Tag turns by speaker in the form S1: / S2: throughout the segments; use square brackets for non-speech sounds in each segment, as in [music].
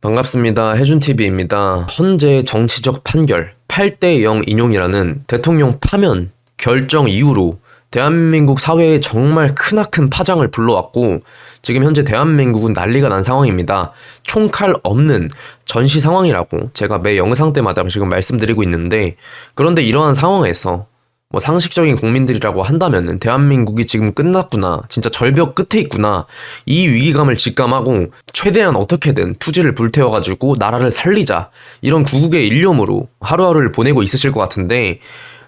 S1: 반갑습니다. 해준TV입니다. 현재 정치적 판결 8대 0 인용이라는 대통령 파면 결정 이후로 대한민국 사회에 정말 크나큰 파장을 불러왔고 지금 현재 대한민국은 난리가 난 상황입니다. 총칼 없는 전시 상황이라고 제가 매 영상 때마다 지금 말씀드리고 있는데 그런데 이러한 상황에서 뭐 상식적인 국민들이라고 한다면은 대한민국이 지금 끝났구나. 진짜 절벽 끝에 있구나. 이 위기감을 직감하고 최대한 어떻게든 투지를 불태워가지고 나라를 살리자. 이런 구국의 일념으로 하루하루를 보내고 있으실 것 같은데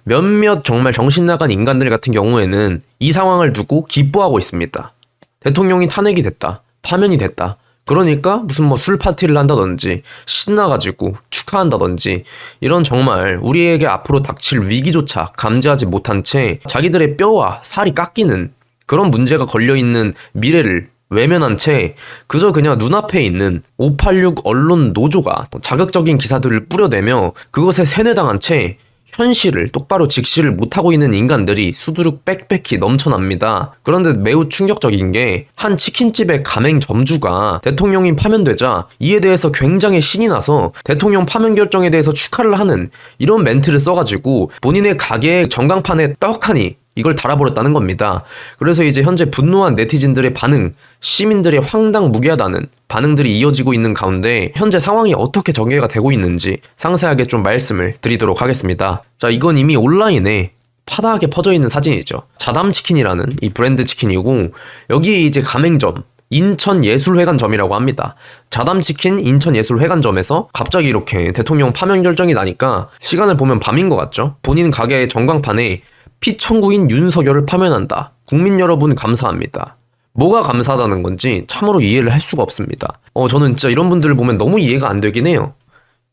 S1: 몇몇 정말 정신 나간 인간들 같은 경우에는 이 상황을 두고 기뻐하고 있습니다. 대통령이 탄핵이 됐다. 파면이 됐다. 그러니까 무슨 뭐 술 파티를 한다든지 신나가지고 축하한다든지 이런 정말 우리에게 앞으로 닥칠 위기조차 감지하지 못한 채 자기들의 뼈와 살이 깎이는 그런 문제가 걸려있는 미래를 외면한 채 그저 그냥 눈앞에 있는 586 언론 노조가 자극적인 기사들을 뿌려대며 그것에 세뇌당한 채 현실을 똑바로 직시를 못하고 있는 인간들이 수두룩 빽빽히 넘쳐납니다. 그런데 매우 충격적인 게 한 치킨집의 가맹 점주가 대통령이 파면되자 이에 대해서 굉장히 신이 나서 대통령 파면 결정에 대해서 축하를 하는 이런 멘트를 써가지고 본인의 가게의 전광판에 떡하니 이걸 달아버렸다는 겁니다. 그래서 이제 현재 분노한 네티즌들의 반응, 시민들의 황당무계하다는 반응들이 이어지고 있는 가운데 현재 상황이 어떻게 전개가 되고 있는지 상세하게 좀 말씀을 드리도록 하겠습니다. 자, 이건 이미 온라인에 파다하게 퍼져 있는 사진이죠. 자담치킨이라는 이 브랜드 치킨이고 여기에 이제 가맹점 인천예술회관점이라고 합니다. 자담치킨 인천예술회관점에서 갑자기 이렇게 대통령 파면 결정이 나니까 시간을 보면 밤인 것 같죠? 본인 가게의 전광판에 피청구인 윤석열을 파면한다. 국민 여러분 감사합니다. 뭐가 감사하다는 건지 참으로 이해를 할 수가 없습니다. 어, 저는 진짜 이런 분들을 보면 너무 이해가 안 되긴 해요.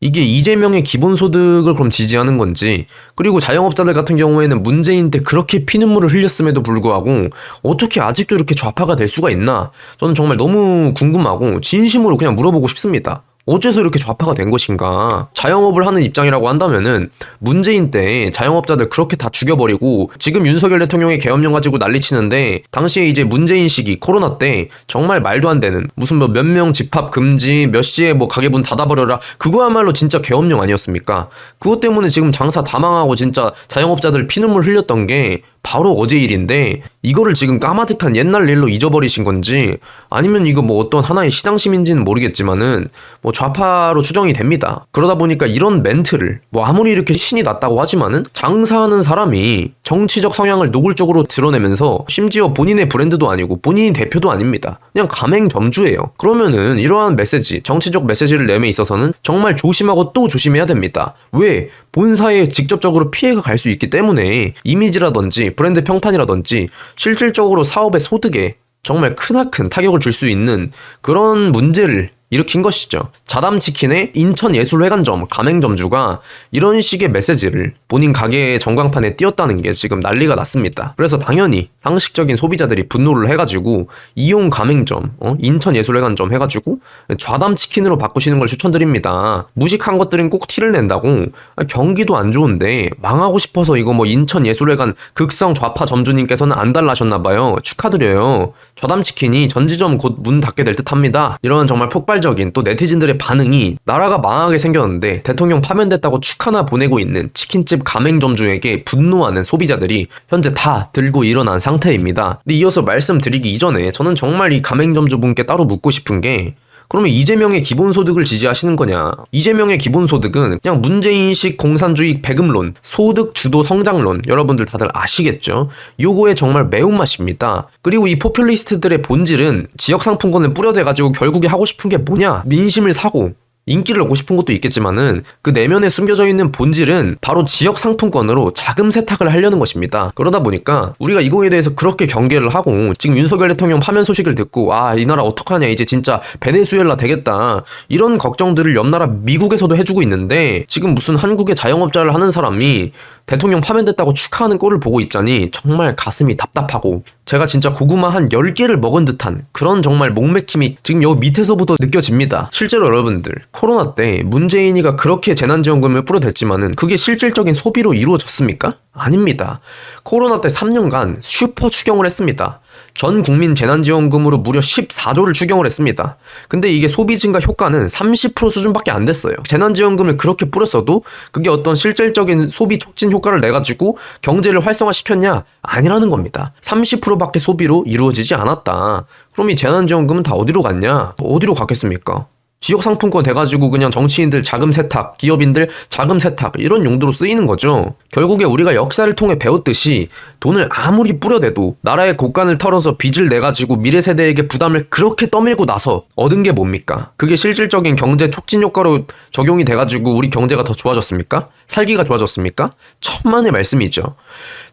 S1: 이게 이재명의 기본소득을 그럼 지지하는 건지, 그리고 자영업자들 같은 경우에는 문재인 때 그렇게 피눈물을 흘렸음에도 불구하고, 어떻게 아직도 이렇게 좌파가 될 수가 있나? 저는 정말 너무 궁금하고, 진심으로 그냥 물어보고 싶습니다. 어째서 이렇게 좌파가 된 것인가? 자영업을 하는 입장이라고 한다면은 문재인 때 자영업자들 그렇게 다 죽여버리고 지금 윤석열 대통령의 계엄령 가지고 난리치는데 당시에 이제 문재인 시기 코로나 때 정말 말도 안 되는 무슨 뭐 몇 명 집합 금지 몇 시에 뭐 가게 문 닫아버려라 그거야말로 진짜 계엄령 아니었습니까? 그것 때문에 지금 장사 다 망하고 진짜 자영업자들 피눈물 흘렸던 게 바로 어제 일인데 이거를 지금 까마득한 옛날 일로 잊어버리신 건지 아니면 이거 뭐 어떤 하나의 시당심인지는 모르겠지만은 뭐 좌파로 추정이 됩니다. 그러다 보니까 이런 멘트를 뭐 아무리 이렇게 신이 났다고 하지만은 장사하는 사람이 정치적 성향을 노골적으로 드러내면서 심지어 본인의 브랜드도 아니고 본인이 대표도 아닙니다. 그냥 가맹 점주예요. 그러면은 이러한 메시지, 정치적 메시지를 내에 있어서는 정말 조심하고 또 조심해야 됩니다. 왜? 본사에 직접적으로 피해가 갈 수 있기 때문에 이미지라든지 브랜드 평판이라든지 실질적으로 사업의 소득에 정말 크나큰 타격을 줄 수 있는 그런 문제를 일으킨 것이죠. 자담치킨의 인천예술회관점 가맹점주가 이런 식의 메시지를 본인 가게의 전광판에 띄었다는 게 지금 난리가 났습니다. 그래서 당연히 상식적인 소비자들이 분노를 해가지고 이용 가맹점, 어? 인천예술회관점 해가지고 좌담치킨으로 바꾸시는 걸 추천드립니다. 무식한 것들은 꼭 티를 낸다고 경기도 안 좋은데 망하고 싶어서 이거 뭐 인천예술회관 극성 좌파 점주님께서는 안 달라셨나봐요. 축하드려요. 좌담치킨이 전지점 곧 문 닫게 될 듯합니다. 이런 정말 폭발 폭발적인 또 네티즌들의 반응이 나라가 망하게 생겼는데 대통령 파면됐다고 축하나 보내고 있는 치킨집 가맹점주에게 분노하는 소비자들이 현재 다 들고 일어난 상태입니다. 근데 이어서 말씀드리기 이전에 저는 정말 이 가맹점주분께 따로 묻고 싶은 게 그러면 이재명의 기본소득을 지지하시는 거냐? 이재명의 기본소득은 그냥 문재인식 공산주의 배금론, 소득 주도 성장론, 여러분들 다들 아시겠죠? 요거에 정말 매운맛입니다. 그리고 이 포퓰리스트들의 본질은 지역 상품권을 뿌려대가지고 결국에 하고 싶은 게 뭐냐? 민심을 사고, 인기를 얻고 싶은 것도 있겠지만은 그 내면에 숨겨져 있는 본질은 바로 지역 상품권으로 자금 세탁을 하려는 것입니다. 그러다 보니까 우리가 이거에 대해서 그렇게 경계를 하고 지금 윤석열 대통령 파면 소식을 듣고 아 이 나라 어떡하냐 이제 진짜 베네수엘라 되겠다 이런 걱정들을 옆 나라 미국에서도 해주고 있는데 지금 무슨 한국의 자영업자를 하는 사람이 대통령 파면됐다고 축하하는 꼴을 보고 있자니 정말 가슴이 답답하고 제가 진짜 고구마 한 10개를 먹은 듯한 그런 정말 목맥힘이 지금 여기 밑에서부터 느껴집니다. 실제로 여러분들 코로나 때 문재인이가 그렇게 재난지원금을 뿌려댔지만은 그게 실질적인 소비로 이루어졌습니까? 아닙니다. 코로나 때 3년간 슈퍼 추경을 했습니다. 전 국민 재난지원금으로 무려 14조를 추경을 했습니다. 근데 이게 소비 증가 효과는 30% 수준밖에 안 됐어요. 재난지원금을 그렇게 뿌렸어도 그게 어떤 실질적인 소비 촉진 효과를 내가지고 경제를 활성화시켰냐? 아니라는 겁니다. 30%밖에 소비로 이루어지지 않았다. 그럼 이 재난지원금은 다 어디로 갔냐? 어디로 갔겠습니까? 지역 상품권 돼가지고 그냥 정치인들 자금 세탁, 기업인들 자금 세탁 이런 용도로 쓰이는 거죠. 결국에 우리가 역사를 통해 배웠듯이 돈을 아무리 뿌려대도 나라의 곳간을 털어서 빚을 내가지고 미래 세대에게 부담을 그렇게 떠밀고 나서 얻은 게 뭡니까? 그게 실질적인 경제 촉진 효과로 적용이 돼가지고 우리 경제가 더 좋아졌습니까? 살기가 좋아졌습니까? 천만의 말씀이죠.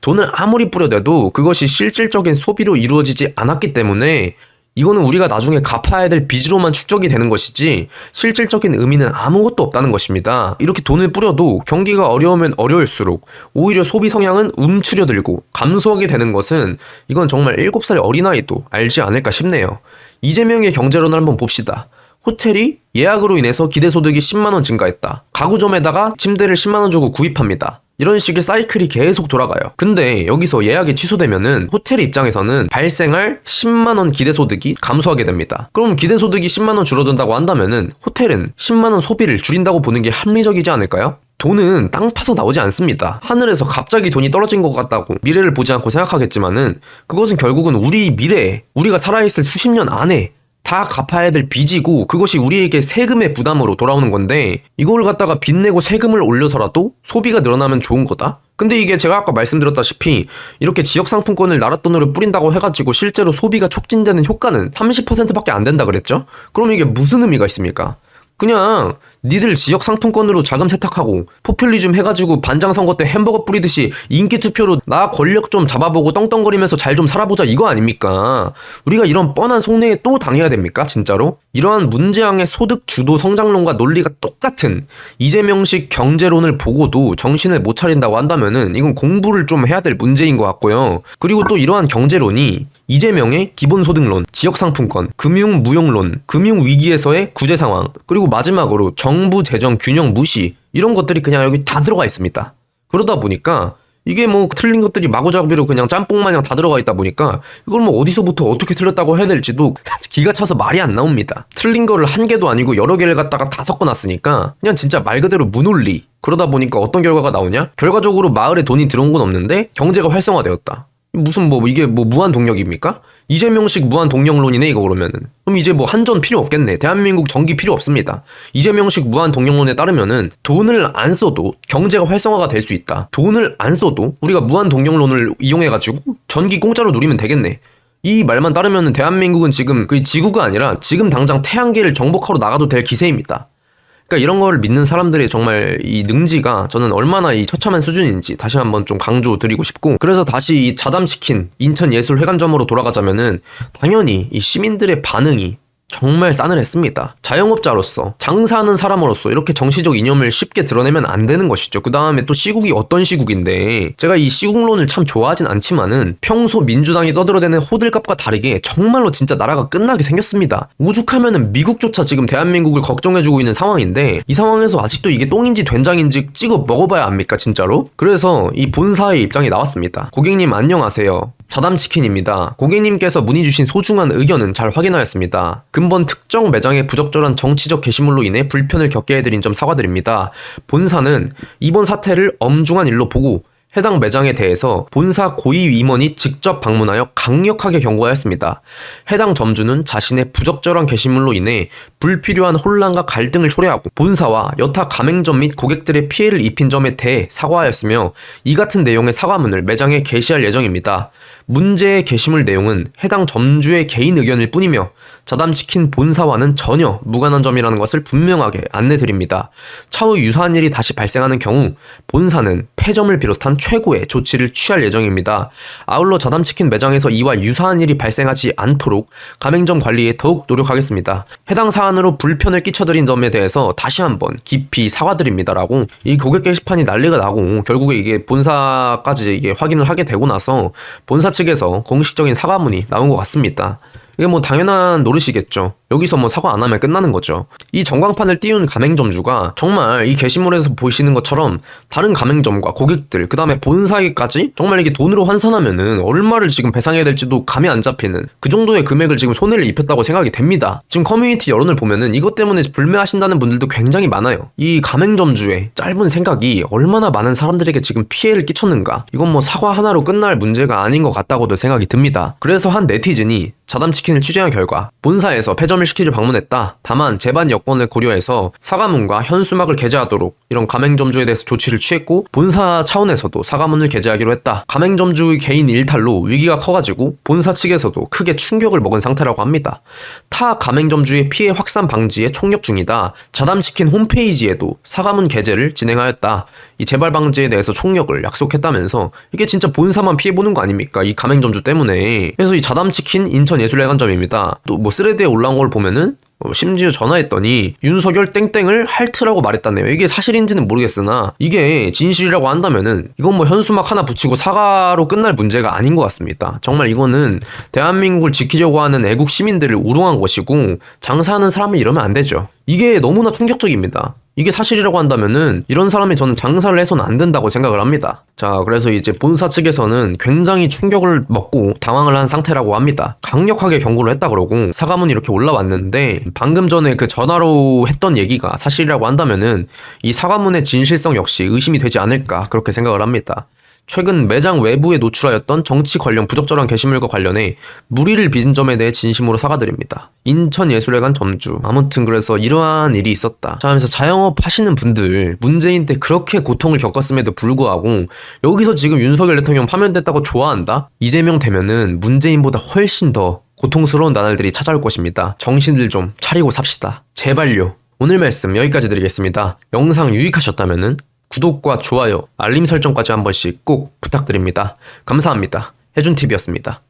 S1: 돈을 아무리 뿌려대도 그것이 실질적인 소비로 이루어지지 않았기 때문에 이거는 우리가 나중에 갚아야 될 빚으로만 축적이 되는 것이지 실질적인 의미는 아무것도 없다는 것입니다. 이렇게 돈을 뿌려도 경기가 어려우면 어려울수록 오히려 소비 성향은 움츠려들고 감소하게 되는 것은 이건 정말 7살 어린아이도 알지 않을까 싶네요. 이재명의 경제론을 한번 봅시다. 호텔이 예약으로 인해서 기대소득이 10만원 증가했다. 가구점에다가 침대를 10만원 주고 구입합니다. 이런 식의 사이클이 계속 돌아가요. 근데 여기서 예약이 취소되면은 호텔 입장에서는 발생할 10만원 기대소득이 감소하게 됩니다. 그럼 기대소득이 10만원 줄어든다고 한다면은 호텔은 10만원 소비를 줄인다고 보는 게 합리적이지 않을까요? 돈은 땅 파서 나오지 않습니다. 하늘에서 갑자기 돈이 떨어진 것 같다고 미래를 보지 않고 생각하겠지만은 그것은 결국은 우리 미래에 우리가 살아있을 수십 년 안에 다 갚아야 될 빚이고 그것이 우리에게 세금의 부담으로 돌아오는 건데 이걸 갖다가 빚 내고 세금을 올려서라도 소비가 늘어나면 좋은 거다? 근데 이게 제가 아까 말씀드렸다시피 이렇게 지역 상품권을 나라 돈으로 뿌린다고 해가지고 실제로 소비가 촉진되는 효과는 30%밖에 안 된다 그랬죠? 그럼 이게 무슨 의미가 있습니까? 그냥 니들 지역 상품권으로 자금 세탁하고 포퓰리즘 해가지고 반장 선거 때 햄버거 뿌리듯이 인기 투표로 나 권력 좀 잡아보고 떵떵거리면서 잘 좀 살아보자 이거 아닙니까? 우리가 이런 뻔한 속내에 또 당해야 됩니까? 진짜로? 이러한 문재앙의 소득 주도 성장론과 논리가 똑같은 이재명식 경제론을 보고도 정신을 못 차린다고 한다면은 이건 공부를 좀 해야 될 문제인 것 같고요. 그리고 또 이러한 경제론이 이재명의 기본소득론, 지역상품권, 금융무용론, 금융위기에서의 구제 상황, 그리고 마지막으로 정부 재정 균형 무시, 이런 것들이 그냥 여기 다 들어가 있습니다. 그러다 보니까 이게 뭐 틀린 것들이 마구잡이로 그냥 짬뽕 마냥 다 들어가 있다 보니까 이걸 뭐 어디서부터 어떻게 틀렸다고 해야 될지도 [laughs] 기가 차서 말이 안 나옵니다. 틀린 거를 한 개도 아니고 여러 개를 갖다가 다 섞어놨으니까 그냥 진짜 말 그대로 무논리. 그러다 보니까 어떤 결과가 나오냐? 결과적으로 마을에 돈이 들어온 건 없는데 경제가 활성화되었다. 무슨 뭐 이게 뭐 무한 동력입니까? 이재명식 무한 동력론이네 이거 그러면은. 그럼 이제 뭐 한전 필요 없겠네. 대한민국 전기 필요 없습니다. 이재명식 무한 동력론에 따르면은 돈을 안 써도 경제가 활성화가 될 수 있다. 돈을 안 써도 우리가 무한 동력론을 이용해 가지고 전기 공짜로 누리면 되겠네. 이 말만 따르면은 대한민국은 지금 그 지구가 아니라 지금 당장 태양계를 정복하러 나가도 될 기세입니다 그러니까 이런 걸 믿는 사람들의 정말 이 능지가 저는 얼마나 이 처참한 수준인지 다시 한번 좀 강조드리고 싶고 그래서 다시 이 자담치킨 인천예술회관점으로 돌아가자면은 당연히 이 시민들의 반응이 정말 싸늘했습니다. 자영업자로서 장사하는 사람으로서 이렇게 정치적 이념을 쉽게 드러내면 안 되는 것이죠. 그 다음에 또 시국이 어떤 시국인데 제가 이 시국론을 참 좋아하진 않지만은 평소 민주당이 떠들어대는 호들갑과 다르게 정말로 진짜 나라가 끝나게 생겼습니다. 오죽하면은 미국조차 지금 대한민국을 걱정해주고 있는 상황인데 이 상황에서 아직도 이게 똥인지 된장인지 찍어 먹어봐야 합니까 진짜로? 그래서 이 본사의 입장이 나왔습니다. 고객님 안녕하세요. 자담치킨입니다. 고객님께서 문의 주신 소중한 의견은 잘 확인하였습니다. 근본 특정 매장의 부적절한 정치적 게시물로 인해 불편을 겪게 해드린 점 사과드립니다. 본사는 이번 사태를 엄중한 일로 보고 해당 매장에 대해서 본사 고위 임원이 직접 방문하여 강력하게 경고하였습니다. 해당 점주는 자신의 부적절한 게시물로 인해 불필요한 혼란과 갈등을 초래하고 본사와 여타 가맹점 및 고객들의 피해를 입힌 점에 대해 사과하였으며 이 같은 내용의 사과문을 매장에 게시할 예정입니다. 문제의 게시물 내용은 해당 점주의 개인 의견일 뿐이며 자담치킨 본사와는 전혀 무관한 점이라는 것을 분명하게 안내드립니다. 차후 유사한 일이 다시 발생하는 경우 본사는 폐점을 비롯한 최고의 조치를 취할 예정입니다. 아울러 자담치킨 매장에서 이와 유사한 일이 발생하지 않도록 가맹점 관리에 더욱 노력하겠습니다. 해당 사안으로 불편을 끼쳐드린 점에 대해서 다시 한번 깊이 사과드립니다라고 이 고객 게시판이 난리가 나고 결국에 이게 본사까지 이게 확인을 하게 되고 나서 본사 측에서 공식적인 사과문이 나온 것 같습니다. 이게 뭐 당연한 노릇이겠죠. 여기서 뭐 사과 안 하면 끝나는 거죠. 이 전광판을 띄운 가맹점주가 정말 이 게시물에서 보시는 것처럼 다른 가맹점과 고객들, 그 다음에 본사에까지 정말 이게 돈으로 환산하면은 얼마를 지금 배상해야 될지도 감이 안 잡히는 그 정도의 금액을 지금 손해를 입혔다고 생각이 됩니다. 지금 커뮤니티 여론을 보면은 이것 때문에 불매하신다는 분들도 굉장히 많아요. 이 가맹점주의 짧은 생각이 얼마나 많은 사람들에게 지금 피해를 끼쳤는가. 이건 뭐 사과 하나로 끝날 문제가 아닌 것 같다고도 생각이 듭니다. 그래서 한 네티즌이 자담치킨을 취재한 결과 본사에서 폐점을 시키려 방문했다. 다만 재반 여건을 고려해서 사과문과 현수막을 게재하도록 이런 가맹점주에 대해서 조치를 취했고 본사 차원에서도 사과문을 게재하기로 했다. 가맹점주의 개인 일탈로 위기가 커가지고 본사 측에서도 크게 충격을 먹은 상태라고 합니다. 타 가맹점주의 피해 확산 방지에 총력 중이다. 자담치킨 홈페이지에도 사과문 게재를 진행하였다. 이 재발 방지에 대해서 총력을 약속했다면서 이게 진짜 본사만 피해 보는 거 아닙니까? 이 가맹점주 때문에. 그래서 이 자담치킨 인천 예술회관점입니다. 또뭐 스레드에 올라온 걸 보면은 어, 심지어 전화했더니 윤석열 땡땡을 할트라고 말했다네요. 이게 사실인지는 모르겠으나 이게 진실이라고 한다면은 이건 뭐 현수막 하나 붙이고 사과로 끝날 문제가 아닌 것 같습니다. 정말 이거는 대한민국을 지키려고 하는 애국 시민들을 우롱한 것이고 장사하는 사람이 이러면 안 되죠. 이게 너무나 충격적입니다. 이게 사실이라고 한다면은 이런 사람이 저는 장사를 해서는 안 된다고 생각을 합니다. 자, 그래서 이제 본사 측에서는 굉장히 충격을 먹고 당황을 한 상태라고 합니다. 강력하게 경고를 했다 그러고 사과문이 이렇게 올라왔는데 방금 전에 그 전화로 했던 얘기가 사실이라고 한다면은 이 사과문의 진실성 역시 의심이 되지 않을까 그렇게 생각을 합니다. 최근 매장 외부에 노출하였던 정치 관련 부적절한 게시물과 관련해 무리를 빚은 점에 대해 진심으로 사과드립니다. 인천예술회관 점주. 아무튼 그래서 이러한 일이 있었다. 자, 하면서 자영업 하시는 분들, 문재인 때 그렇게 고통을 겪었음에도 불구하고 여기서 지금 윤석열 대통령 파면됐다고 좋아한다? 이재명 되면은 문재인보다 훨씬 더 고통스러운 나날들이 찾아올 것입니다. 정신을 좀 차리고 삽시다. 제발요. 오늘 말씀 여기까지 드리겠습니다. 영상 유익하셨다면은 구독과 좋아요, 알림 설정까지 한 번씩 꼭 부탁드립니다. 감사합니다. 해준TV였습니다.